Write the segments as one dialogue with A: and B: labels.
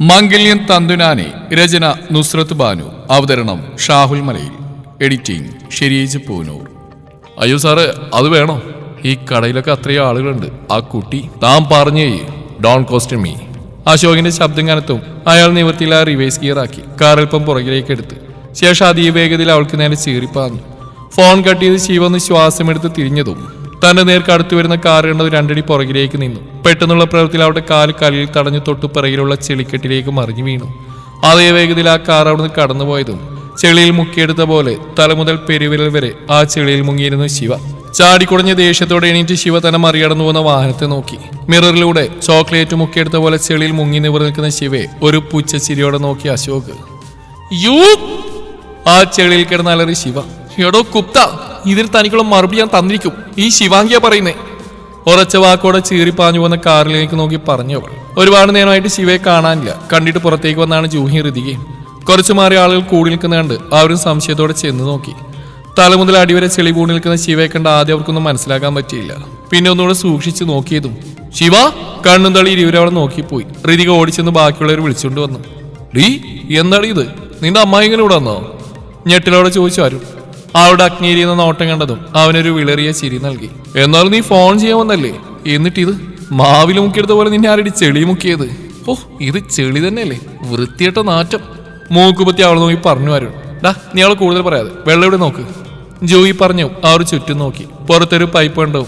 A: മംഗല്യൻ തന്തുനാനെ രചന നുസ്രത്ത് ബാനു. അവതരണം ഷാഹുൽ മലയിൽ. എഡിറ്റിംഗ് ഷെരീജ് പൂനൂർ. അയ്യോ സാറ് അത് വേണോ? ഈ കടയിലൊക്കെ അത്രയും ആളുകളുണ്ട്. ആ കുട്ടി താൻ പറഞ്ഞേ ഡോൺ കോസ്റ്റ് മീ. അശോകിന്റെ ശബ്ദം കനത്തും അയാൾ നിവർത്തിയിൽ ആ റിവേഴ്സ് ആക്കി. കാറൽപ്പം പുറകിലേക്ക് എടുത്ത്. ശേഷം അതിവേഗതയിൽ അവൾക്ക് നേരെ ചീറിപ്പാഞ്ഞു. ഫോൺ കട്ട് ചെയ്ത് ശിവന്ന് ശ്വാസമെടുത്ത് തിരിഞ്ഞതും തന്റെ നേർക്ക് അടുത്തു വരുന്ന കാർ കണ്ടത് രണ്ടടി പുറകിലേക്ക് നിന്നു. പെട്ടെന്നുള്ള പ്രവൃത്തിയിൽ അവിടെ കാൽ കലിൽ തടഞ്ഞു തൊട്ടു പിറകിലുള്ള ചെളിക്കെട്ടിലേക്ക് മറിഞ്ഞു വീണു. അതേ വേഗതയിൽ ആ കാർ അവിടുന്ന് കടന്നുപോയതും ചെളിയിൽ മുക്കിയെടുത്ത പോലെ തലമുതൽ പെരുവിരൽ വരെ ആ ചെളിയിൽ മുങ്ങിയിരുന്നു ശിവ. ചാടിക്കുടഞ്ഞ ദേഷ്യത്തോടെ എണീറ്റ് ശിവ തന്നെ മറികടന്നു പോകുന്ന വാഹനത്തെ നോക്കി. മിററിലൂടെ ചോക്ലേറ്റ് മുക്കിയെടുത്ത പോലെ ചെളിയിൽ മുങ്ങി നിവർ നിൽക്കുന്ന ശിവയെ ഒരു പുച്ഛച്ചിരിയോടെ നോക്കി അശോക്. യൂ ആ ചെളിയിൽ കിടന്നാലറി ശിവ. എടോ കുപ്ത ഇതിന് തനിക്കുള്ള മറുപടി ഞാൻ തന്നിരിക്കും. ഈ ശിവാംഗിയ പറയുന്നേ. ഉറച്ച വാക്കോടെ ചീറിപ്പാഞ്ഞു വന്ന കാറിലേക്ക് നോക്കി പറഞ്ഞവൾ ഒരുപാട് നേരമായിട്ട് ശിവയെ കാണാനില്ല. കണ്ടിട്ട് പുറത്തേക്ക് വന്നാണ് ജൂഹി ഹൃതികയും കുറച്ചു മാറി ആളുകൾ കൂടി നിൽക്കുന്ന കണ്ട് അവരും സംശയത്തോടെ ചെന്ന് നോക്കി. തല മുതൽ അടിവരെ ചെളി കൂടി നിൽക്കുന്ന ശിവയെ കണ്ട് ആദ്യം അവർക്കൊന്നും മനസ്സിലാക്കാൻ പറ്റിയില്ല. പിന്നെ ഒന്നുകൂടെ സൂക്ഷിച്ച് നോക്കിയതും. ശിവ കണ്ണും തള്ളി ഇരുവരവിടെ നോക്കിപ്പോയി ഋതിക ഓടിച്ചെന്ന് ബാക്കിയുള്ളവർ വിളിച്ചുകൊണ്ട് വന്നു. ഡീ എന്താണ് ഇത്? നിന്റെ അമ്മായി ഇങ്ങനെ ഇവിടെ വന്നോ? ഞെട്ടിലോടെ ചോദിച്ചു അരുൺ അവളുടെ നിന്ന് നോട്ടം കണ്ടതും അവനൊരു വിളറിയ ചിരി നൽകി. എന്നാലും നീ ഫോൺ ചെയ്യാൻ വന്നല്ലേ? എന്നിട്ട് ഇത് മാവിൽ മുക്കിയെടുത്ത പോലെ നിന്നെ ആരടി ചെളി മുക്കിയത്? ഓ ഇത് ചെളി തന്നെയല്ലേ? വൃത്തിയിട്ട നാറ്റം. മൂക്കുപത്തി അവൾ നോക്കി പറഞ്ഞു വരും ഡാ നീ അവൾ കൂടുതൽ പറയാതെ. വെള്ളം ഇവിടെ നോക്ക്. ജോയി പറഞ്ഞു അവർ ചുറ്റും നോക്കി. പുറത്തൊരു പൈപ്പ് ഉണ്ടാവും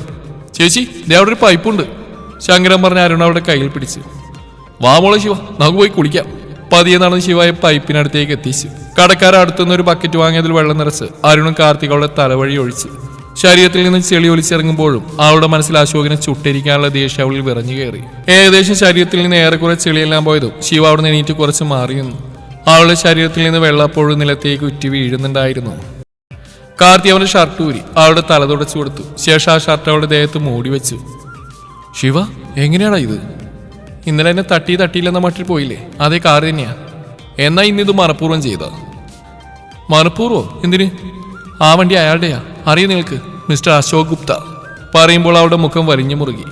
A: ചേച്ചി ദേ അവിടെ ഒരു പൈപ്പുണ്ട് ശങ്കരൻ പറഞ്ഞ അരുൺ അവിടെ കയ്യിൽ പിടിച്ച്. വാ മോളെ ശിവ നമുക്ക് പോയി കുളിക്കാം. പതിയെ നടന്ന് ശിവായ പൈപ്പിനടുത്തേക്ക് എത്തിച്ചു. കടക്കാർ അടുത്തുനിന്ന് ഒരു ബക്കറ്റ് വാങ്ങിയതിൽ വെള്ളം നിറച്ച് അരുണും കാർത്തികളുടെ തലവഴി ഒഴിച്ച്. ശരീരത്തിൽ നിന്ന് ചെളി ഒലിച്ചിറങ്ങുമ്പോഴും അവളുടെ മനസ്സിൽ അശോകിനെ ചുട്ടിരിക്കാനുള്ള ദേഷ്യം അവളിൽ വിറഞ്ഞു കയറി. ഏകദേശം ശരീരത്തിൽ നിന്ന് ഏറെക്കുറെ ചെളിയെല്ലാം പോയതും ശിവ അവിടെ നിന്ന് എണീറ്റ് കുറച്ച് മാറി നിന്നു. അവളുടെ ശരീരത്തിൽ നിന്ന് വെള്ളപ്പോഴും നിലത്തേക്ക് ഉറ്റി വീഴുന്നുണ്ടായിരുന്നു. കാർത്തി അവന്റെ ഷർട്ട് ഊരി അവളുടെ തല തുടച്ചു കൊടുത്തു. ശേഷം ആ ഷർട്ട് അവളുടെ ദേഹത്ത് മൂടി വെച്ചു. ശിവ എങ്ങനെയാടാ ഇത്? ഇന്നലെ എന്നെ തട്ടി തട്ടിയില്ലെന്ന മട്ടിൽ പോയില്ലേ? അതേ കാർ തന്നെയാ. എന്നാ ഇന്നിത് മനഃപൂർവം ചെയ്ത? മനഃപൂർവം? എന്തിന്? ആ വണ്ടി അയാളുടെയാ. അറിയ നിങ്ങൾക്ക്? മിസ്റ്റർ അശോക് ഗുപ്ത. പറയുമ്പോൾ അവളുടെ മുഖം വലിഞ്ഞു മുറുകി.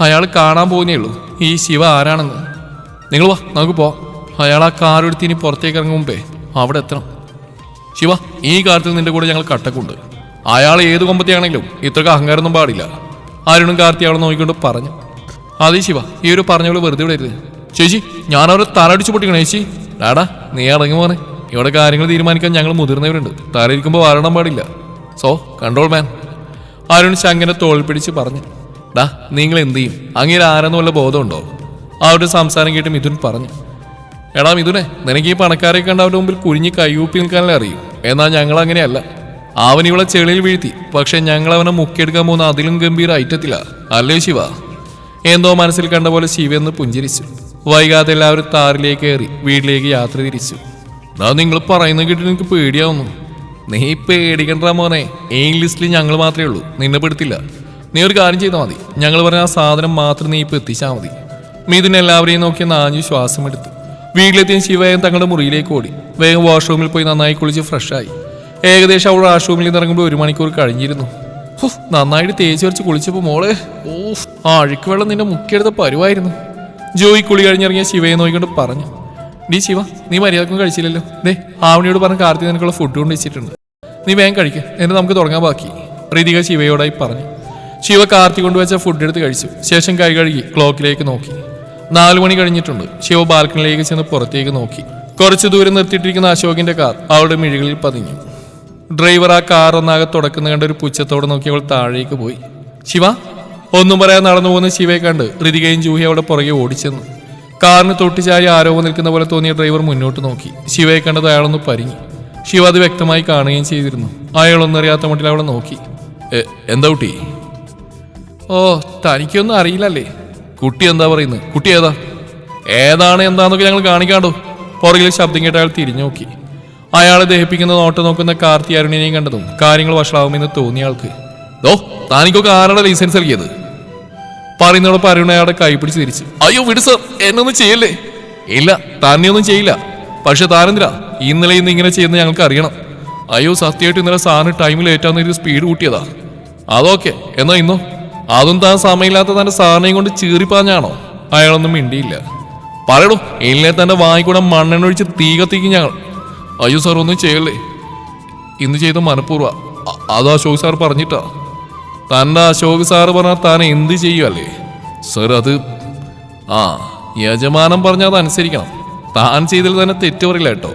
A: അയാൾ കാണാൻ പോകുന്നേ ഉള്ളൂ. ഈ ശിവ ആരാണെന്ന്. നിങ്ങൾ വാ നമുക്ക് പോവാം. അയാൾ ആ കാർ എടുത്ത് ഇനി പുറത്തേക്ക് ഇറങ്ങും മുമ്പേ അവിടെ എത്തണം. ശിവ ഈ കാര്യത്തിൽ നിന്റെ കൂടെ ഞങ്ങൾ കട്ടക്കുണ്ട്. അയാൾ ഏത് കൊമ്പത്തെയാണെങ്കിലും ഇത്രക്ക് അഹങ്കാരമൊന്നും പാടില്ല. അരുണും കാർത്തി അവളെ നോക്കിക്കൊണ്ട് പറഞ്ഞു. അതെ ശിവ ഈ ഒരു പറഞ്ഞവൾ വെറുതെ വിടരുത്. ചേച്ചി ഞാൻ അവരെ തലടിച്ചു പൊട്ടിക്കണേ ചേച്ചി. ഡാടാ നീ ഇറങ്ങി പോണേ ഇവിടെ കാര്യങ്ങൾ തീരുമാനിക്കാൻ ഞങ്ങൾ മുതിർന്നവരുണ്ട്. തലയിരിക്കുമ്പോൾ വരണം പാടില്ല. സോ കൺട്രോൾ മാൻ അരുൺ ശങ്കനെ തോൾ പിടിച്ച് പറഞ്ഞു. ഡാ നിങ്ങൾ എന്ത് ചെയ്യും? അങ്ങനെ ആരെന്ന് വല്ല ബോധമുണ്ടോ? അവരുടെ സംസാരം കേട്ട് മിഥുൻ പറഞ്ഞു. എടാ മിഥുനെ നിനക്ക് ഈ പണക്കാരെ കണ്ട അവരുടെ മുമ്പിൽ കുഞ്ഞു കയ്യൂപ്പി നിൽക്കാനല്ലേ അറിയൂ? എന്നാൽ ഞങ്ങൾ അങ്ങനെയല്ല. അവൻ ഇവളെ ചെളിയിൽ വീഴ്ത്തി. പക്ഷെ ഞങ്ങൾ അവനെ മുക്കിയെടുക്കാൻ പോകുന്ന അതിലും ഗംഭീര ഐറ്റത്തില. അല്ലേ ശിവ? എന്തോ മനസ്സിൽ കണ്ട പോലെ ശിവെന്ന് പുഞ്ചിരിച്ചു. വൈകാതെ എല്ലാവരും താറിലേക്ക് കയറി വീട്ടിലേക്ക് യാത്ര തിരിച്ചു. അതാ നിങ്ങൾ പറയുന്നത് കേട്ടിട്ട് എനിക്ക് പേടിയാവുന്നു. നീ പേടിക്കണ്ട മോനെ ലിസ്റ്റിൽ ഞങ്ങൾ മാത്രമേ ഉള്ളൂ. നിന്നെ പെടുത്തില്ല. നീ ഒരു കാര്യം ചെയ്താൽ മതി. ഞങ്ങൾ പറഞ്ഞ ആ സാധനം മാത്രം നീ ഇപ്പൊ എത്തിച്ചാൽ മതി. മിഥുൻ എല്ലാവരെയും നോക്കി നാഞ്ഞു ശ്വാസം എടുത്തു വീട്ടിലെത്തിയ ശിവയും തങ്ങളുടെ മുറിയിലേക്ക് ഓടി. വേഗം വാഷ്റൂമിൽ പോയി നന്നായി കുളിച്ച് ഫ്രഷായി ഏകദേശം അവൾ വാഷ്റൂമിൽ നിന്ന് ഇറങ്ങുമ്പോൾ ഒരു മണിക്കൂർ കഴിഞ്ഞിരുന്നു. നന്നായിട്ട് തേച്ചു വരച്ച് കുളിച്ചപ്പോ മോളെ. ഓ ആ അഴുക്ക് വെള്ളം നിന്റെ മുക്കിയെടുത്ത പരുവായിരുന്നു. ജോയി കുളി കഴിഞ്ഞിറങ്ങിയ ശിവയെ നോക്കിക്കൊണ്ട് പറഞ്ഞു. നീ ശിവ നീ മര്യാദക്കും കഴിച്ചില്ലല്ലോ. ദേ ആവണിയോട് പറഞ്ഞ കാർത്തി നിനക്കുള്ള ഫുഡ് കൊണ്ട് വെച്ചിട്ടുണ്ട്. നീ വേഗം കഴിക്കുക എന്നിട്ട് നമുക്ക് തുടങ്ങാൻ ബാക്കി. പ്രീതിക ശിവയോടായി പറഞ്ഞു. ശിവ കാർത്തി കൊണ്ടുവച്ച ഫുഡ് എടുത്ത് കഴിച്ചു. ശേഷം കൈ കഴുകി ക്ലോക്കിലേക്ക് നോക്കി. നാലു മണി കഴിഞ്ഞിട്ടുണ്ട്. ശിവ ബാൽക്കണിയിലേക്ക് ചെന്ന് പുറത്തേക്ക് നോക്കി. കുറച്ചു ദൂരം നിർത്തിയിട്ടിരിക്കുന്ന അശോകിന്റെ കാർ അവളുടെ മിഴികളിൽ പതിഞ്ഞു. ഡ്രൈവർ ആ കാർ ഒന്നാകെ തുടക്കുന്ന കണ്ട ഒരു പുച്ഛത്തോടെ നോക്കി അവൾ താഴേക്ക് പോയി. ശിവ ഒന്നും പറയാൻ നടന്നു പോകുന്ന ശിവയെ കണ്ട് ഋതികയും ജൂഹി അവിടെ പുറകെ ഓടിച്ചെന്നു. കാറിന് തൊട്ടിച്ചാരി ആരോ നിൽക്കുന്ന പോലെ തോന്നിയ ഡ്രൈവർ മുന്നോട്ട് നോക്കി. ശിവയെ കണ്ടത് അയാളൊന്ന് പരിങ്ങി. ശിവ അത് വ്യക്തമായി കാണുകയും ചെയ്തിരുന്നു. അയാളൊന്നും അറിയാത്ത മട്ടിൽ അവളെ നോക്കി. "എ, എന്താ കുട്ടി? ഓ തനിക്കൊന്നും അറിയില്ലല്ലേ. കുട്ടി എന്താ പറയുന്നത്? കുട്ടി ഏതാ? ഏതാണ് എന്താന്നൊക്കെ ഞങ്ങൾ കാണിക്കാണ്ടോ? പുറകിൽ ശബ്ദം കേട്ട് അയാൾ തിരിഞ്ഞു നോക്കി. അയാളെ ദഹിപ്പിക്കുന്ന നോട്ട് നോക്കുന്ന കാർത്തി അരുണിനെയും കണ്ടതും കാര്യങ്ങൾ വഷളാവുമെന്ന് തോന്നിയ ആൾക്ക്. ദോ താനിക്കൊക്കെ ആരുടെ ലൈസൻസ് നൽകിയത്? പറയുന്നതോടൊപ്പം അരുൺ അയാളുടെ കൈ പിടിച്ച് തിരിച്ചു. അയ്യോ വിട് സർ എന്നൊന്നും ചെയ്യല്ലേ? ഇല്ല തന്നെ ഒന്നും ചെയ്യില്ല. പക്ഷെ താനെന്തിനാ? ഇന്നലെ ഇന്ന് ഇങ്ങനെ ചെയ്യുന്ന ഞങ്ങൾക്ക് അറിയണം. അയ്യോ സത്യമായിട്ട് ഇന്നലെ സാറിന് ടൈമിൽ ഏറ്റാന്ന് ഒരു സ്പീഡ് കൂട്ടിയതാ. അതൊക്കെ എന്നാ ഇന്നോ? അതും താൻ സമയമില്ലാത്ത തന്റെ സാറിനെയും കൊണ്ട് ചീറിപ്പാഞ്ഞാണോ? അയാളൊന്നും മിണ്ടിയില്ല. പറയടോ ഇല്ലേ തന്റെ വാങ്ങിക്കൂടെ മണ്ണെണ്ണ ഒഴിച്ച് തീ കത്തിക്കും ഞങ്ങൾ. അയ്യോ സാർ ഒന്നും ചെയ്യല്ലേ? ഇന്ന് ചെയ്ത മനഃപൂർവ. അത് അശോക് സാർ പറഞ്ഞിട്ടാ. തന്റെ അശോക് സാറ് പറഞ്ഞാൽ താൻ എന്ത് ചെയ്യുമല്ലേ സാർ അത് ആ യജമാനം പറഞ്ഞാൽ അത് അനുസരിക്കണം. താൻ ചെയ്തതിൽ തന്നെ തെറ്റ് പറയില്ല കേട്ടോ.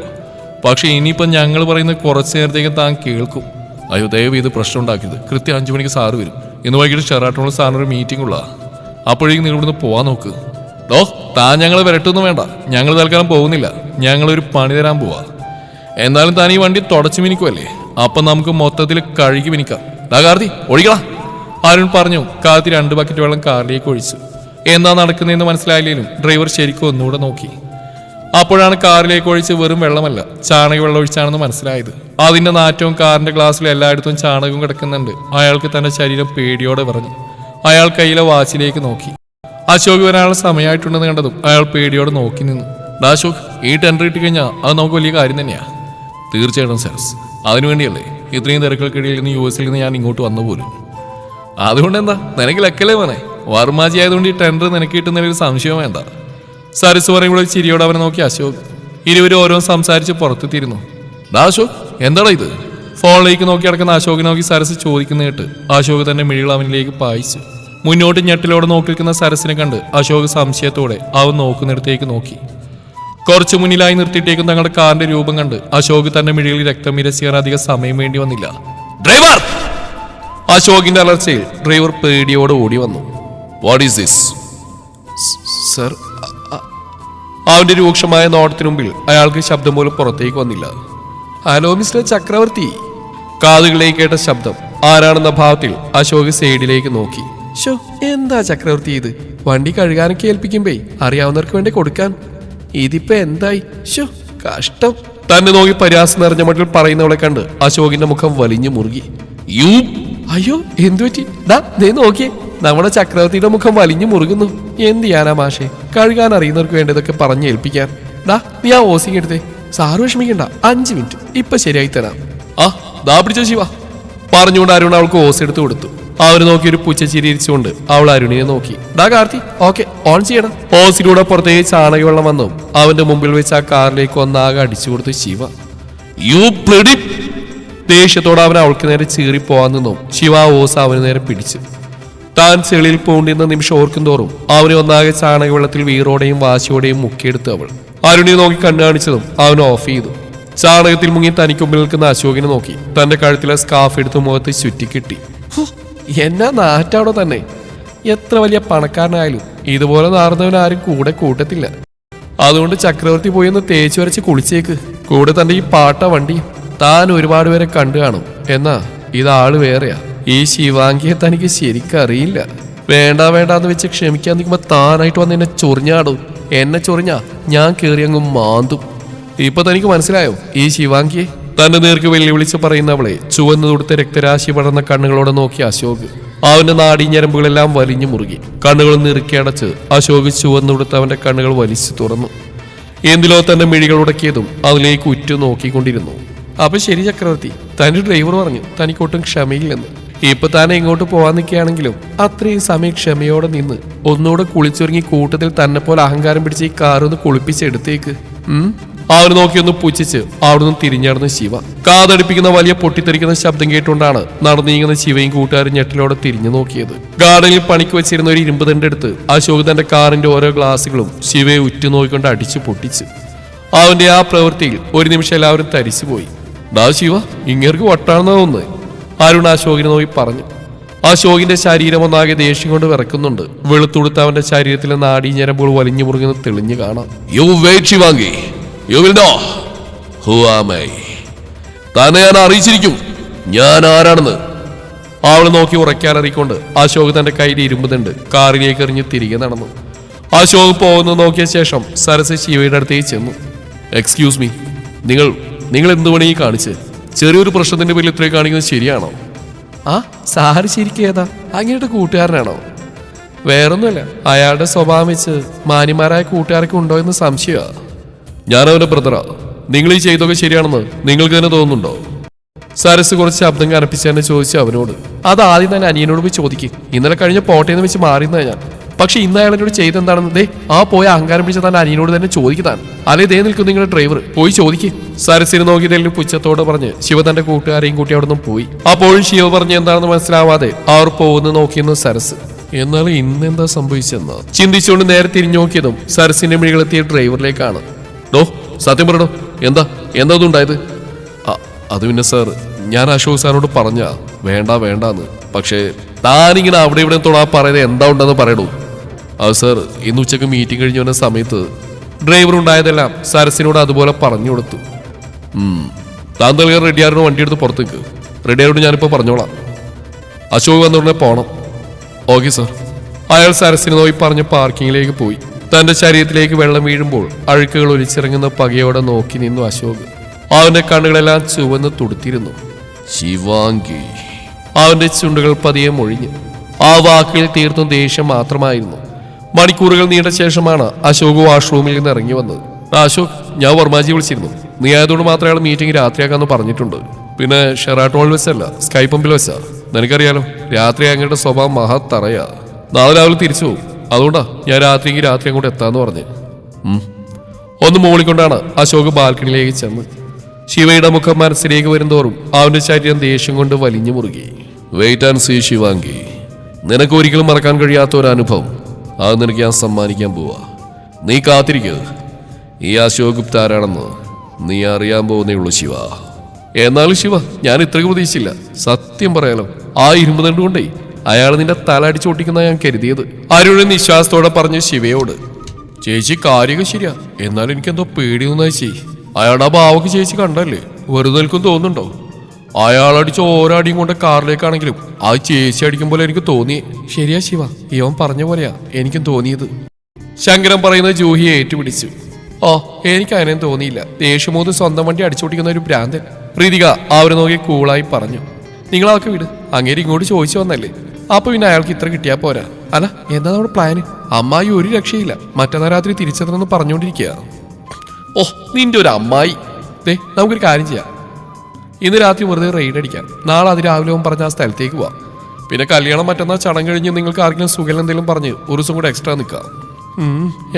A: പക്ഷെ ഇനിയിപ്പം ഞങ്ങൾ പറയുന്ന കുറച്ച് നേരത്തേക്ക് താൻ കേൾക്കും. അയ്യോ ദയവ് ഇത് പ്രശ്നം ഉണ്ടാക്കിയത് കൃത്യം അഞ്ചു മണിക്ക് സാറ് വരും. ഇന്ന് വൈകിട്ട് ഷെറാട്ടോണിൽ സാറിന് ഒരു മീറ്റിംഗ് ഉള്ള അപ്പോഴേക്കും നിങ്ങൾ ഇവിടുന്ന് പോവാൻ നോക്ക്. ഡോ താൻ ഞങ്ങളെ വരട്ടൊന്നും വേണ്ട. ഞങ്ങൾ തൽക്കാലം പോകുന്നില്ല. ഞങ്ങളൊരു പണി തരാൻ പോവാ. എന്നാലും താൻ ഈ വണ്ടി തുടച്ചു മിനിക്കുമല്ലേ അപ്പം നമുക്ക് മൊത്തത്തിൽ കഴുകി മിനിക്കാം. ഡാ കാർത്തി അരുൺ പറഞ്ഞു കാർത്തി രണ്ട് ബക്കറ്റ് വെള്ളം കാറിലേക്ക് ഒഴിച്ചു. എന്താ നടക്കുന്നതെന്ന് മനസ്സിലായില്ലേലും ഡ്രൈവർ ശരിക്കും ഒന്നുകൂടെ നോക്കി. അപ്പോഴാണ് കാറിലേക്ക് ഒഴിച്ച് വെറും വെള്ളമല്ല ചാണക വെള്ളം ഒഴിച്ചാണെന്ന് മനസ്സിലായത്. അതിന്റെ നാറ്റവും കാറിന്റെ ഗ്ലാസ്സിൽ എല്ലായിടത്തും ചാണകവും കിടക്കുന്നുണ്ട്. അയാൾക്ക് തന്റെ ശരീരം പേടിയോടെ പറഞ്ഞു അയാൾ കയ്യിലെ വാച്ചിലേക്ക് നോക്കി. അശോക് വരാനുള്ള സമയമായിട്ടുണ്ടെന്ന് കണ്ടതും അയാൾ പേടിയോടെ നോക്കി നിന്നു. ഡാ അശോക് ഈ ടെൻഡർ കഴിഞ്ഞാൽ അത് നമുക്ക് വലിയ കാര്യം തന്നെയാ. തീർച്ചയായിട്ടും സരസ് അതിനുവേണ്ടിയല്ലേ ഇത്രയും തിരക്കുകൾക്കിടയിൽ നിന്ന് യു എസിൽ നിന്ന് ഞാൻ ഇങ്ങോട്ട് വന്ന പോലും. അതുകൊണ്ട് എന്താ നിനക്ക് ലക്കല്ലേ മോനെ? വർമാജി ആയതുകൊണ്ട് ഈ ടെൻഡർ നിനക്ക് കിട്ടുന്നതിൽ ഒരു സംശയം വേണ്ട. സരസ് പറയുമ്പോൾ ചിരിയോടെ അവനെ നോക്കി അശോക്. ഇരുവരും ഓരോ സംസാരിച്ച് പുറത്തെത്തിയിരുന്നു. ഡാ അശോക് എന്താടാ ഇത്? ഫോണിലേക്ക് നോക്കി കിടക്കുന്ന അശോകിനെ നോക്കി സരസ് ചോദിക്കുന്ന കേട്ട് അശോക് തന്നെ മിഴികൾ അവനിലേക്ക് പായിച്ചു. മുന്നോട്ട് ഞെട്ടിലോടെ നോക്കി നിൽക്കുന്ന സരസിനെ കണ്ട് അശോക് സംശയത്തോടെ അവൻ നോക്കുന്നിടത്തേക്ക് നോക്കി. കുറച്ചു മുന്നിലായി നിർത്തിയിട്ടേക്കും തങ്ങളുടെ കാറിന്റെ രൂപം കണ്ട് അശോക് തന്റെ മിഴികളിൽ രക്തം ഇരസിയാൻ അധികം സമയം വേണ്ടി വന്നില്ല. ഡ്രൈവർ അശോകിന്റെ അലർച്ചയിൽ ഡ്രൈവർ പേടിയോടെ ഓടി വന്നു. വാട്ട് ഈസ് ദിസ് സർ അവന്റെ രൂക്ഷമായ നോട്ടത്തിനു മുമ്പിൽ അയാൾക്ക് ശബ്ദം പോലും പുറത്തേക്ക് വന്നില്ല. ഹലോ മിസ്റ്റർ ചക്രവർത്തി. കാതുകളിലേക്ക് കേട്ട ശബ്ദം ആരാണെന്ന ഭാവത്തിൽ അശോക് സൈഡിലേക്ക് നോക്കി. ഷോ എന്താ ചക്രവർത്തി ഇത്? വണ്ടി കഴുകാനൊക്കെ ഏൽപ്പിക്കുമ്പേ അറിയാവുന്നവർക്ക് വേണ്ടി കൊടുക്കാൻ. ഇതിപ്പോ എന്തായി? ശോ കഷ്ടം. തന്നെ നോക്കി പരിഹാസം നിറഞ്ഞ മട്ടിൽ പറയുന്നവളെ കണ്ട് അശോകിന്റെ മുഖം വലിഞ്ഞു മുറുകി. യൂ! അയ്യോ എന്തു പറ്റി? ദാ ദേ നോക്കിയേ. നമ്മുടെ ചക്രവർത്തിയുടെ മുഖം വലിഞ്ഞു മുറുകുന്നു. എന്ത് ചെയ്യാനാ മാഷെ? കഴുകാൻ അറിയുന്നവർക്ക് വേണ്ടതൊക്കെ പറഞ്ഞു ഏൽപ്പിക്കാൻ. ദാ നീ ആ ഓസിങ് എടുത്തേ. സാറ് വിഷമിക്കണ്ട. അഞ്ച് മിനിറ്റ്. ഇപ്പൊ ശരിയായി തരാം. ആ ദാ പിടിച്ചോ ശിവ. പറഞ്ഞുകൊണ്ട് അരുൺ അവൾക്ക് ഓസ് എടുത്തു കൊടുത്തു. അവർ നോക്കി ഒരു പുച്ച ചിരിച്ചുകൊണ്ട് അവൾ അരുണിയെ നോക്കി. ഡാ കാർത്തി ഓക്കെ ഓൺ ചെയ്യണം. ഓസിലൂടെ പുറത്തേക്ക് ചാണകവെള്ളം വന്നു. അവന്റെ മുമ്പിൽ വെച്ച് ആ കാറിലേക്ക് ഒന്നാകെ അടിച്ചു കൊടുത്തു ശിവ. യു ബ്ലഡി ദേഷ്യത്തോടെ അവൻ അവൾക്ക് നേരെ ചീറി പോവാൻ നിന്നും. ശിവ ഓസ് അവന് നേരെ പിടിച്ചു. താൻ ചെളിയിൽ പൂണ്ടിരുന്ന നിമിഷം ഓർക്കും തോറും അവനെ ഒന്നാകെ ചാണകവെള്ളത്തിൽ വീറോടെയും വാശിയോടെയും മുക്കിയെടുത്തു അവൾ. അരുണി നോക്കി കണ്ണു കാണിച്ചതും അവൻ ഓഫ് ചെയ്തു. ചാണകത്തിൽ മുങ്ങി തനിക്കുമ്പിൽ നിൽക്കുന്ന അശോകിനെ നോക്കി. തന്റെ കഴുത്തിലെ സ്കാഫ് എടുത്ത് മുഖത്ത് ചുറ്റിക്കിട്ടി. എന്നാ നാറ്റാണോ തന്നെ. എത്ര വലിയ പണക്കാരനായാലും ഇതുപോലെ നാർന്നവൻ ആരും കൂടെ കൂട്ടത്തില്ല. അതുകൊണ്ട് ചക്രവർത്തി പോയി ഒന്ന് തേച്ചു വരച്ച് കുളിച്ചേക്ക്. കൂടെ തന്റെ ഈ പാട്ട വണ്ടി താൻ ഒരുപാട് പേരെ കണ്ടു കാണും. എന്നാ ഇതാൾ വേറെയാ. ഈ ശിവാംഗിയെ തനിക്ക് ശരിക്കറിയില്ല വേണ്ട വേണ്ടാന്ന് വെച്ച് ക്ഷമിക്കാൻ നിൽക്കുമ്പോ താനായിട്ട് വന്ന് എന്നെ ചൊറിഞ്ഞാടും. എന്നെ ചൊറിഞ്ഞാ ഞാൻ കേറി അങ്ങ് മാന്തും. ഇപ്പൊ തനിക്ക് മനസ്സിലായോ ഈ ശിവാംഗിയെ? തന്റെ നേർക്ക് വെല്ലുവിളിച്ച് പറയുന്നവളെ ചുവന്ന് തൊടുത്ത രക്തരാശി പടർന്ന കണ്ണുകളോടെ നോക്കി അശോക്. അവന്റെ നാടിഞ്ഞരമ്പുകളെല്ലാം വലിഞ്ഞു മുറുകി. കണ്ണുകൾ നിറുക്കി അടച്ച് അശോക് ചുവന്ന് കൊടുത്ത് അവന്റെ കണ്ണുകൾ വലിച്ചു തുറന്നു. എന്തിലോ തന്റെ മിഴികൾ ഉടക്കിയതും അതിലേക്ക് ഉറ്റു നോക്കിക്കൊണ്ടിരുന്നു. അപ്പൊ ശരി ചക്രവർത്തി തന്റെ ഡ്രൈവർ പറഞ്ഞു. തനിക്കൊട്ടും ക്ഷമയില്ലെന്ന്. ഇപ്പൊ താൻ എങ്ങോട്ട് പോവാൻ നിൽക്കുകയാണെങ്കിലും അത്രയും സമയം ക്ഷമയോടെ നിന്ന് ഒന്നുകൂടെ കുളിച്ചൊരുങ്ങി കൂട്ടത്തിൽ തന്നെ പോലെ അഹങ്കാരം പിടിച്ച് ഈ കാറൊന്ന് കുളിപ്പിച്ചെടുത്തേക്ക് ഉം അവന് നോക്കിയൊന്ന് പുച്ഛിച്ച് അവിടുന്ന് തിരിഞ്ഞടന്ന് ശിവ. കാതടിപ്പിക്കുന്ന വലിയ പൊട്ടിത്തെറിക്കുന്ന ശബ്ദം കേട്ടുകൊണ്ടാണ് നടന്നീങ്ങുന്ന ശിവയും കൂട്ടുകാരും ഞെട്ടിലോടെ തിരിഞ്ഞു നോക്കിയത്. ഗാർഡനിൽ പണിക്ക് വെച്ചിരുന്ന ഒരു ഇരുമ്പ് തന്റെ അടുത്ത് അശോക് തന്റെ കാറിന്റെ ഓരോ ഗ്ലാസുകളും ശിവയെ ഉറ്റുനോക്കിക്കൊണ്ട് അടിച്ചു പൊട്ടിച്ചു. അവന്റെ ആ പ്രവൃത്തിയിൽ ഒരു നിമിഷം എല്ലാവരും തരിച്ചുപോയി. ഡാ ശിവ ഇങ്ങേർക്ക് വട്ടാണെന്നാ തോന്നുന്നത് അരുൺ അശോകിനെ നോക്കി പറഞ്ഞു. അശോകിന്റെ ശരീരം ഒന്നാകെ ദേഷ്യം കൊണ്ട് വിറക്കുന്നുണ്ട്. വെളുത്തുടുത്ത അവന്റെ ശരീരത്തിലെ നാടീ ഞരമ്പുകൾ വലിഞ്ഞു മുറുകുന്ന തെളിഞ്ഞു കാണാം. You wait Shivangi you will know who am I തന്നെ ഞാൻ അറിയിച്ചിരിക്കും. ഞാൻ ആരാണെന്ന്. അവൾ നോക്കി ഉറക്കാനറിക്കൊണ്ട് അശോക് തന്റെ കയ്യിൽ ഇരുമ്പുന്നുണ്ട് കാറിലേക്ക് എറിഞ്ഞ് തിരികെ നടന്നു. അശോക് പോകുന്നത് നോക്കിയ ശേഷം സരസ് ശിവയുടെ അടുത്തേക്ക് ചെന്നു. എക്സ്ക്യൂസ് മീ നിങ്ങൾ നിങ്ങൾ എന്ത് പണി കാണിച്ച്? ചെറിയൊരു പ്രശ്നത്തിന്റെ പേരിൽ ഇത്രയും കാണിക്കുന്നത് ശരിയാണോ? ആ സാറ് ശരിക്കും ഏതാ? അങ്ങയുടെ കൂട്ടുകാരനാണോ? വേറൊന്നുമല്ല. അയാളുടെ സ്വഭാവം വെച്ച് മാന്യമാരായ കൂട്ടുകാരൊക്കെ ഉണ്ടോ എന്ന് സംശയമാണ് ഞാൻ അവന്റെ ബ്രദറാ നിങ്ങൾ ഈ ചെയ്തൊക്കെ ശരിയാണെന്ന് നിങ്ങൾക്ക് തന്നെ തോന്നുന്നുണ്ടോ? സരസ് കുറച്ച് ശബ്ദം കനപ്പിച്ച് തന്നെ ചോദിച്ചു അവനോട് അത് ആദ്യം തന്നെ അനിയനോട് പോയി ചോദിക്കും. ഇന്നലെ കഴിഞ്ഞ പോട്ടയെന്ന് വെച്ച് മാറിയെന്നാ ഞാൻ.
B: പക്ഷെ ഇന്ന് അയാൾ എന്നോട് ചെയ്തെന്താണെന്ന് ആ പോയ അഹങ്കാരം പിടിച്ച തന്നെ അനിയനോട് തന്നെ ചോദിക്കുന്നതാണ് അല്ലെ ദേ നിൽക്കും നിങ്ങളുടെ ഡ്രൈവർ പോയി ചോദിക്കും. സരസിന് നോക്കിയതെല്ലാം പുച്ഛത്തോട് പറഞ്ഞ് ശിവ തന്റെ കൂട്ടുകാരെയും കൂട്ടി അവിടെ നിന്നും പോയി. അപ്പോഴും ശിവ പറഞ്ഞ് എന്താണെന്ന് മനസ്സിലാവാതെ അവർ പോകുന്നു നോക്കിയെന്ന് സരസ്. എന്നാൽ ഇന്നെന്താ സംഭവിച്ചെന്ന്? ചിന്തിച്ചുകൊണ്ട് നേരെ തിരിഞ്ഞു നോക്കിയതും സരസിന്റെ മിഴികളെത്തിയ ഡ്രൈവറിലേക്കാണ് ഡോ സത്യം പറയടോ എന്താ എന്താ ഉണ്ടായത് അത് പിന്നെ സാർ ഞാൻ അശോക് സാറിനോട് പറഞ്ഞ വേണ്ട വേണ്ടാന്ന്. പക്ഷേ താനിങ്ങനെ അവിടെ ഇവിടെ തൊടാ പറയുന്നത് എന്താ ഉണ്ടെന്ന് പറയണു അത് സാർ ഇന്ന് ഉച്ചയ്ക്ക് മീറ്റിംഗ് കഴിഞ്ഞു വന്ന സമയത്ത് ഡ്രൈവർ ഉണ്ടായതെല്ലാം സരസിനോട് അതുപോലെ പറഞ്ഞു കൊടുത്തു. താൻ തൽക്കാലം റെഡിയാറിന് വണ്ടി എടുത്ത് പുറത്തേക്ക്? റെഡിയാറോട് ഞാനിപ്പോൾ പറഞ്ഞോളാം. അശോക് വന്നുടനെ പോണം. ഓക്കെ സാർ അയാൾ സരസിനെ നോയി പറഞ്ഞ് പാർക്കിങ്ങിലേക്ക് പോയി. തന്റെ ശരീരത്തിലേക്ക് വെള്ളം വീഴുമ്പോൾ അഴുക്കുകൾ ഒലിച്ചിറങ്ങുന്ന പകയോടെ നോക്കി നിന്നു അശോക്. അവന്റെ കണ്ണുകളെല്ലാം ചുവന്ന് തുടുത്തിരുന്നു. ശിവാംഗി അവന്റെ ചുണ്ടുകൾ പതിയെ മൊഴിഞ്ഞു. ആ വാക്കിൽ തീർത്തും ദേഷ്യം മാത്രമായിരുന്നു. മണിക്കൂറുകൾ നീണ്ട ശേഷമാണ് അശോക് വാഷ്റൂമിൽ നിന്ന് ഇറങ്ങി വന്നത്. അശോക് ഞാൻ വർമാജി വിളിച്ചിരുന്നു. നീ ആയതുകൊണ്ട് മാത്രമേ അയാൾ മീറ്റിംഗ് രാത്രിയാക്കാന്ന് പറഞ്ഞിട്ടുണ്ട്. പിന്നെ ഷെറാട്ടോൾ വെച്ചല്ല സ്കൈപ്പമ്പിൽ വെച്ചാ. നിനക്കറിയാലോ രാത്രി അങ്ങയുടെ സ്വഭാവം മഹാത്തറയാ നാളെ രാവിലെ തിരിച്ചു പോകും. അതുകൊണ്ടാ ഞാൻ രാത്രിക്ക് രാത്രി അങ്ങോട്ട് എത്താന്ന് പറഞ്ഞു. ഒന്ന് മൂളിക്കൊണ്ടാണ് അശോക് ബാൽക്കണിയിലേക്ക് ചെന്ന്. ശിവയുടെ മുഖം മനസ്സിലേക്ക് വരുന്തോറും അവന്റെ ശരീരം ദേഷ്യം കൊണ്ട് വലിഞ്ഞു മുറുകി. Wait and see Shivangi. നിനക്ക് ഒരിക്കലും മറക്കാൻ കഴിയാത്ത ഒരു അനുഭവം അത് നിനക്ക് ഞാൻ സമ്മാനിക്കാൻ പോവാ. നീ കാത്തിരിക്കുക ഈ അശോക് ഗുപ്ത ആരാണെന്ന് നീ അറിയാൻ പോകുന്നേ ഉള്ളൂ ശിവ. എന്നാലും ശിവ ഞാൻ ഇത്രയ്ക്ക് പ്രതീക്ഷിച്ചില്ല. സത്യം പറയാലോ ആ ഇരുമ്പ് തണ്ട് കൊണ്ടേ അയാൾ നിന്റെ തല അടിച്ചോട്ടിക്കുന്ന ഞാൻ കരുതിയത്. അരുണ് നിശ്വാസത്തോടെ പറഞ്ഞു ശിവയോട് ചേച്ചി കാര്യമൊക്കെ ശരിയാ. എന്നാലും എനിക്കെന്തോ പേടിയൊന്നാ ചേച്ചി അയാളുടെ ആ ഭാവമൊക്കെ ചേച്ചി കണ്ടല്ലേ? വെറുതെ നിൽക്കും തോന്നുന്നുണ്ടോ? അയാളടിച്ച ഓരോ അടിയും കൊണ്ട് കാറിലേക്കാണെങ്കിലും ആ ചേച്ചി അടിക്കും പോലെ എനിക്ക് തോന്നി. ശരിയാ ശിവ ഇവൻ പറഞ്ഞ പോലെയാ എനിക്കും തോന്നിയത്. ശങ്കരൻ പറയുന്നത് ജൂഹിയെ ഏറ്റുപിടിച്ചു. ഓ എനിക്ക് അതിനും തോന്നിയില്ല. ദേഷ്യമൂന്ന് സ്വന്തം വണ്ടി അടിച്ചോട്ടിക്കുന്ന ഒരു ഭ്രാന്തൻ. പ്രീതിക അവർ നോക്കി കൂളായി പറഞ്ഞു. നിങ്ങളതൊക്കെ വിട്? അങ്ങേരി ഇങ്ങോട്ട് ചോദിച്ചു വന്നല്ലേ? അപ്പൊ പിന്നെ അയാൾക്ക് ഇത്ര കിട്ടിയാ പോരാ. അല്ല എന്താ നമ്മുടെ പ്ലാന് അമ്മായി ഒരു രക്ഷയില്ല. മറ്റന്നാ രാത്രി തിരിച്ചെത്തണമെന്ന് പറഞ്ഞുകൊണ്ടിരിക്കുക ഓ നിന്റെ ഒരു അമ്മായി. ദേ നമുക്കൊരു കാര്യം ചെയ്യാം. ഇന്ന് രാത്രി വെറുതെ റെയ്ഡ് അടിക്കാം. നാളെ അത് രാവിലെ അവൻ പറഞ്ഞ ആ സ്ഥലത്തേക്ക് പോവാം. പിന്നെ കല്യാണം മറ്റന്നാ ചടങ്ങ് കഴിഞ്ഞ് നിങ്ങൾക്ക് ആർക്കെങ്കിലും സുഖം എന്തെങ്കിലും പറഞ്ഞ് ഒരു ദിവസം കൂടെ എക്സ്ട്രാ നിൽക്കാം.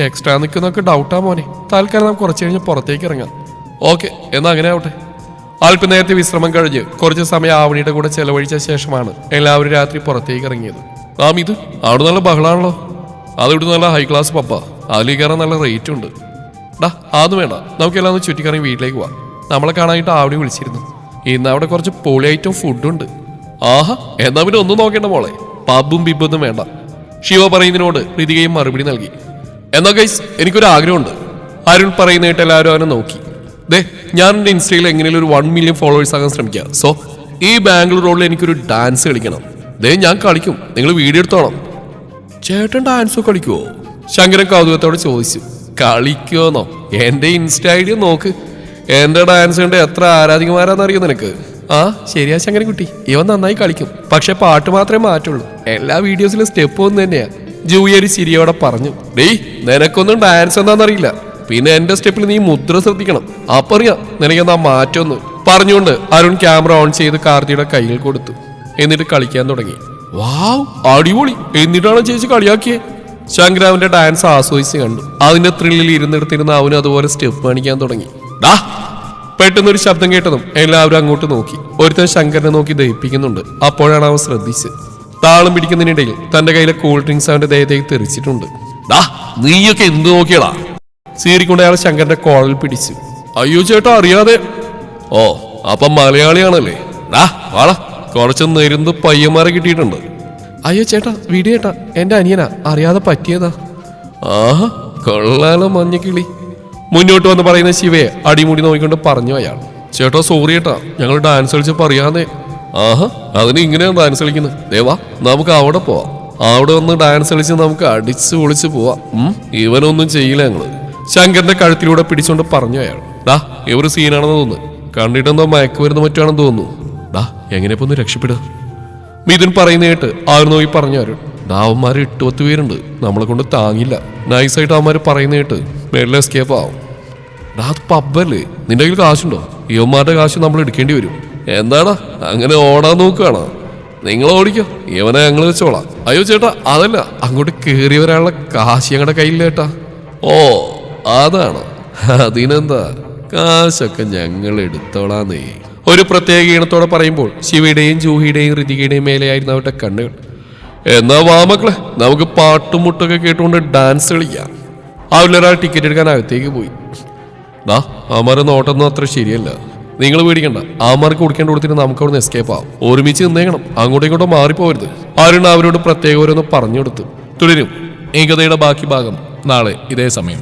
B: എക്സ്ട്രാ നിൽക്കുന്നൊക്കെ ഡൗട്ടാ മോനെ. തൽക്കാലം നമുക്ക് കുറച്ച് കഴിഞ്ഞ് പുറത്തേക്ക് ഇറങ്ങാം. ഓക്കെ എന്നാ അങ്ങനെ ആവട്ടെ. അല്പം നേരത്തെ വിശ്രമം കഴിഞ്ഞ് കുറച്ച് സമയം ആവണിയുടെ കൂടെ ചെലവഴിച്ച ശേഷമാണ് എല്ലാവരും രാത്രി പുറത്തേക്ക് ഇറങ്ങിയത്. ആം ഇത് അവിടെ നല്ല ബഹളാണല്ലോ. അതിവിടെ നല്ല ഹൈ ക്ലാസ് പപ്പ അതിൽ കയറാൻ നല്ല റേറ്റ് ഉണ്ട്. ഡാ അത് വേണ്ട. നമുക്കെല്ലാം ഒന്ന് ചുറ്റിക്കറങ്ങി വീട്ടിലേക്ക് പോവാം. നമ്മളെ കാണാനായിട്ട് ആവണി വിളിച്ചിരുന്നു. ഇന്ന് അവിടെ കുറച്ച് പൊളി ഐറ്റം ഫുഡുണ്ട് ആഹാ എന്നാ പിന്നെ ഒന്നും നോക്കേണ്ട മോളെ. പബ്ബും ബിബൊന്നും വേണ്ട. ശിവ പറയുന്നതിനോട് ഋതികയും മറുപടി നൽകി. എന്നാ ഗൈസ് എനിക്കൊരു ആഗ്രഹമുണ്ട് അരുൺ പറയുന്നതായിട്ട് എല്ലാവരും അവനെ നോക്കി. ദേ ഞാൻ എന്റെ ഇൻസ്റ്റയിൽ എങ്ങനെയും ഒരു വൺ മില്യൺ ഫോളോവേഴ്സ് ആകാൻ ശ്രമിക്കുക സോ ഈ ബാംഗ്ലൂർ റോഡിൽ എനിക്കൊരു ഡാൻസ് കളിക്കണം. ദേ ഞാൻ കളിക്കും. നിങ്ങൾ വീഡിയോ എടുത്തോണം ചേട്ടൻ ഡാൻസ് കളിക്കുവോ? ശങ്കരൻ കൗതുകത്തോടെ ചോദിച്ചു. കളിക്കുമെന്നോ എന്റെ ഇൻസ്റ്റ ഐഡിയ നോക്ക്. എന്റെ ഡാൻസ് കണ്ട് എത്ര ആരാധികമാരാന്നറിയോ നിനക്ക്? ആ ശരിയാ ശങ്കരൻകുട്ടി. ഇവൻ നന്നായി കളിക്കും. പക്ഷെ പാട്ട് മാത്രമേ മാറ്റുള്ളൂ. എല്ലാ വീഡിയോസിലും സ്റ്റെപ്പ് ഒന്ന് തന്നെയാ. ജൂയരി ചിരിയോടെ പറഞ്ഞു. ഡേയ് നിനക്കൊന്നും ഡാൻസ് എന്താണെന്നറിയില്ല പിന്നെ എന്റെ സ്റ്റെപ്പിൽ നീ മുദ്ര ശ്രദ്ധിക്കണം. അപ്പറിയാം നിനക്കെന്താ മാറ്റൊന്ന്? പറഞ്ഞുകൊണ്ട് അരുൺ ക്യാമറ ഓൺ ചെയ്ത് കാർത്തിയുടെ കയ്യിൽ കൊടുത്തു. എന്നിട്ട് കളിക്കാൻ തുടങ്ങി. വാവ് അടിപൊളി. എന്നിട്ടാണ് ചേച്ചി കളിയാക്കിയേ? ശങ്കരാവിന്റെ ഡാൻസ് ആസ്വദിച്ച് കണ്ടു. അതിന്റെ ത്രില്ലിൽ ഇരുന്നിടത്തിരുന്ന് അവന് അതുപോലെ സ്റ്റെപ്പ് കാണിക്കാൻ തുടങ്ങി. ഡാ പെട്ടെന്നൊരു ശബ്ദം കേട്ടതും എല്ലാവരും അങ്ങോട്ട് നോക്കി. ഒരുത്തൻ ശങ്കരനെ നോക്കി ദഹിപ്പിക്കുന്നുണ്ട്. അപ്പോഴാണ് അവൻ ശ്രദ്ധിച്ച് താളം പിടിക്കുന്നതിനിടയിൽ തന്റെ കയ്യിലെ കൂൾ ഡ്രിങ്ക്സ് അവന്റെ ദേഹത്തേക്ക് തെറിച്ചിട്ടുണ്ട്. ഡാ നീയൊക്കെ എന്ത് നോക്കിയടാ? സീറിക്കൊണ്ട് അയാൾ ശങ്കരന്റെ കോളിൽ പിടിച്ചു. അയ്യോ ചേട്ടാ അറിയാതെ. ഓ അപ്പം മലയാളിയാണല്ലേ. വാള കുറച്ച് നെരുന്ന് പയ്യന്മാരെ കിട്ടിയിട്ടുണ്ട്. അയ്യോ ചേട്ടാ വീഡിയോ എന്റെ അനിയനാ അറിയാതെ പറ്റിയതാ. ആഹാ കൊള്ളാലോ മഞ്ഞക്കിളി. മുന്നോട്ട് വന്ന് പറയുന്ന ശിവയെ അടിമുടി നോക്കിക്കൊണ്ട് പറഞ്ഞു അയാൾ. ചേട്ടാ സോറി ചേട്ടാ ഞങ്ങൾ ഡാൻസ് കളിച്ചപ്പോ അറിയാതെ ആഹാ അതിന് ഇങ്ങനെയാണ് ഡാൻസ് കളിക്കുന്നത്. ദേവാ നമുക്ക് അവിടെ പോവാം. അവിടെ വന്ന് ഡാൻസ് കളിച്ച് നമുക്ക് അടിച്ച് പൊളിച്ച് പോവാം. ഇവനൊന്നും ചെയ്യില്ല ഞങ്ങൾ. ശങ്കറിന്റെ കഴുത്തിലൂടെ പിടിച്ചുകൊണ്ട് പറഞ്ഞു അയാൾ. ഡാ ഇവർ സീനാണെന്ന് തോന്നുന്നു. കണ്ടിട്ടെന്തോ മയക്ക് വരുന്ന മറ്റാണെന്ന് തോന്നുന്നു. ഡാ എങ്ങനെ പോന്ന് രക്ഷപ്പെടുക? മിഥുൻ പറയുന്ന കേട്ട് ആരും നോക്കി പറഞ്ഞു അരുൺ. ദാവന്മാർ എട്ട് പത്ത് പേരുണ്ട്. നമ്മളെ കൊണ്ട് താങ്ങില്ല. നൈസായിട്ട് അവന്മാർ പറയുന്ന കേട്ട് മെല്ലെ എസ്കേപ്പ് ആവും. ഡാ അത് പബ്ബല്ലേ? നിന്റെ കയ്യിൽ കാശുണ്ടോ? യുവന്മാരുടെ കാശ് നമ്മൾ എടുക്കേണ്ടി വരും. എന്താടാ? അങ്ങനെ ഓടാൻ നോക്കുകയാണോ? നിങ്ങൾ ഓടിക്കോ. ഇവനെ ഞങ്ങൾ വെച്ചോളാം. അയ്യോ ചേട്ടാ അതല്ല. അങ്ങോട്ട് കയറി വരാനുള്ള കാശ് ഞങ്ങളുടെ കയ്യില്ല ചേട്ടാ. ഓ അതാണോ? അതിനെന്താ? കാശൊക്കെ ഞങ്ങൾ എടുത്തോളാന്നേ. ഒരു പ്രത്യേക ഈണത്തോടെ പറയുമ്പോൾ ശിവയുടെയും ജൂഹിയുടെയും ഋതികയുടെയും മേലെയായിരുന്നു അവരുടെ കണ്ണുകൾ. എന്നാ വാ മക്കളെ നമുക്ക് പാട്ടും മുട്ടൊക്കെ കേട്ടുകൊണ്ട് ഡാൻസ് കളിക്കാം. അവരിലൊരാൾ ടിക്കറ്റ് എടുക്കാൻ അകത്തേക്ക് പോയി. ദാ അമര നോട്ടൊന്നും അത്ര ശരിയല്ല. നിങ്ങൾ പേടിക്കണ്ട അമർക്ക് കൊടുക്കേണ്ട കൊടുത്തിട്ട് നമുക്ക് അവിടെ നിന്ന് എസ്കേപ്പ് ആവും. ഒരുമിച്ച് നിന്നേക്കണം അങ്ങോട്ടും ഇങ്ങോട്ടും മാറിപ്പോവരുത്. അരുൺ അവരോട് പ്രത്യേക ഓരോന്ന് പറഞ്ഞു കൊടുത്തു. തുടരും
A: ഈ കഥയുടെ ബാക്കി ഭാഗം നാളെ ഇതേ സമയം.